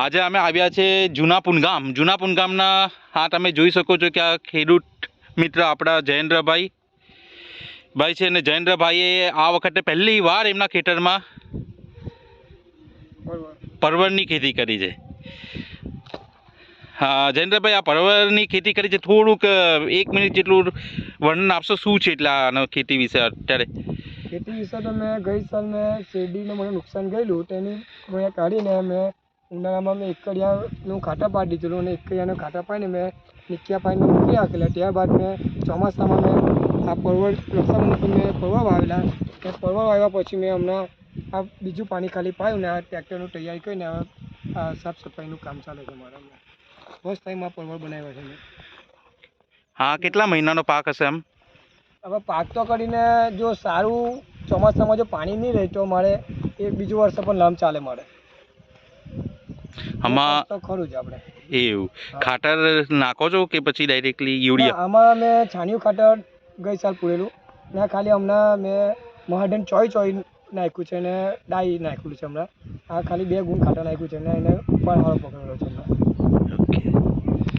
આજે અમે આવ્યા છે જૂનાપુન ગામ. જૂનાપુન ગામના હા તમે જોઈ શકો છો કે આ ખેડૂત મિત્ર આપણા જયેન્દ્રભાઈ ભાઈ છે અને જયેન્દ્રભાઈએ આ વખતે પહેલી વાર એમના ખેતરમાં પરવરની ખેતી કરી છે. હા, જયેન્દ્રભાઈ, આ પરવરની ખેતી કરી છે. થોડુંક એક મિનિટ જેટલું વર્ણન આપશો શું છે એટલે આનો ખેતી વિશે અત્યારે? ખેતી વિશે તો મેં ગઈ સાલ મેં શેરડીને મને નુકસાન ગયેલું, તેની મેં કાઢીને મેં ઉનાળામાં મેં એકડિયાનું ખાટા પાડી દીધેલું અને એકડિયાનું ખાટા પાડીને મેં નિક્યા પાડીને મૂકી રાખેલા ત્યારબાદ મેં ચોમાસામાં મેં આ પરવળ રક્ષાબંધન મેં પરવળ વાવેલા. એ પરવળ વાવ્યા પછી મેં હમણાં આ બીજું પાણી ખાલી પાયું ને આ ટ્રેક્ટરનું તૈયારી કરીને હવે આ સાફ સફાઈનું કામ ચાલે છે મારા ફર્સ્ટ ટાઈમ આ પરવળ બનાવ્યા છે મેં. હા કેટલા મહિનાનો પાક હશે એમ? હવે પાક તો કરીને જો સારું ચોમાસામાં જો પાણી નહીં રહે તો મારે એ બીજું વર્ષે પણ લાંબ ચાલે મારે. આમાં તો ખરું જ આપણે. એવું. ખાતર નાખો છો કે પછી ડાયરેક્ટલી યુરિયા? આમાં મેં છાણિયું ખાતર ગઈ સાલ પૂરેલું. ને ખાલી હમણાં મેં મહાડન ચોઈ ચોઈ નાખ્યું છે ને ડાઈ નાખ્યું છે હમણાં. આ ખાલી બે ગુણ ખાતર નાખ્યું છે ને એને પણ હારો પકડેલો છે